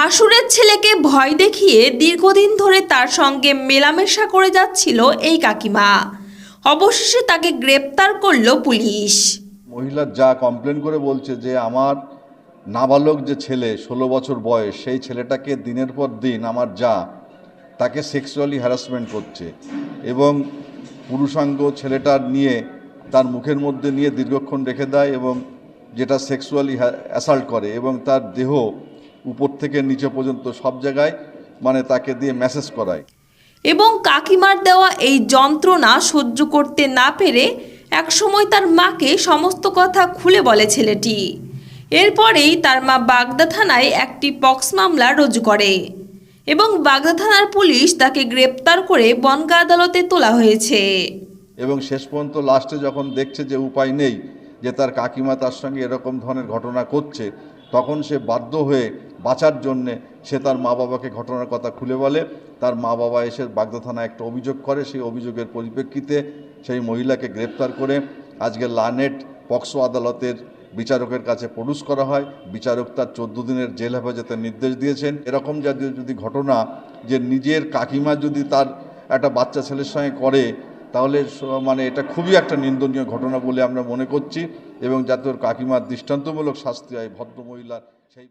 ভাসুরের ছেলেকে ভয় দেখিয়ে দীর্ঘদিন ধরে তার সঙ্গে মেলামেশা করে যাচ্ছিল এই কাকিমা। অবশেষে তাকে গ্রেপ্তার করল পুলিশ। মহিলা যা কমপ্লেন করে বলছে যে আমার নাবালক যে ছেলে, ষোলো বছর বয়স, সেই ছেলেটাকে দিনের পর দিন আমার যা, তাকে সেক্সুয়ালি হ্যারাসমেন্ট করছে এবং পুরুষাঙ্গ ছেলেটার নিয়ে তার মুখের মধ্যে নিয়ে দীর্ঘক্ষণ রেখে দেয় এবং যেটা সেক্সুয়ালি অ্যাসাল্ট করে এবং তার দেহ উপর থেকে নিচে পর্যন্ত সব জায়গায় মানে তাকে দিয়ে মেসেজ করায়। এবং কাকিমার দেওয়া এই যন্ত্রণা সহ্য করতে না পেরে একসময় তার মাকে সমস্ত কথা খুলে বলে ছেলেটি। এরপরেই তার মা বাগদা থানায় একটি পক্স মামলা রুজু করে এবং বাগদা থানার পুলিশ তাকে গ্রেপ্তার করে বনগা আদালতে তোলা হয়েছে। এবং শেষ পর্যন্ত লাস্টে যখন দেখছে যে উপায় নেই যে তার কাকিমা তার সঙ্গে এরকম ধরনের ঘটনা করছে তখন সে বাধ্য হয়ে বাঁচার জন্যে সে তার মা বাবাকে ঘটনার কথা খুলে বলে। তার মা বাবা এসে বাগদা থানায় একটা অভিযোগ করে। সেই অভিযোগের পরিপ্রেক্ষিতে সেই মহিলাকে গ্রেপ্তার করে আজকে লানেট পক্সো আদালতের বিচারকের কাছে প্রডিউস করা হয়। বিচারক তার চোদ্দ দিনের জেল হেফাজতের নির্দেশ দিয়েছেন। এরকম জাতীয় যদি ঘটনা যে নিজের কাকিমা যদি তার একটা বাচ্চা ছেলের সঙ্গে করে, তাহলে মানে এটা খুবই একটা নিন্দনীয় ঘটনা বলে আমরা মনে করছি এবং যাতে কাকিমার দৃষ্টান্তমূলক শাস্তি হয়। ভদ্র মহিলার সেই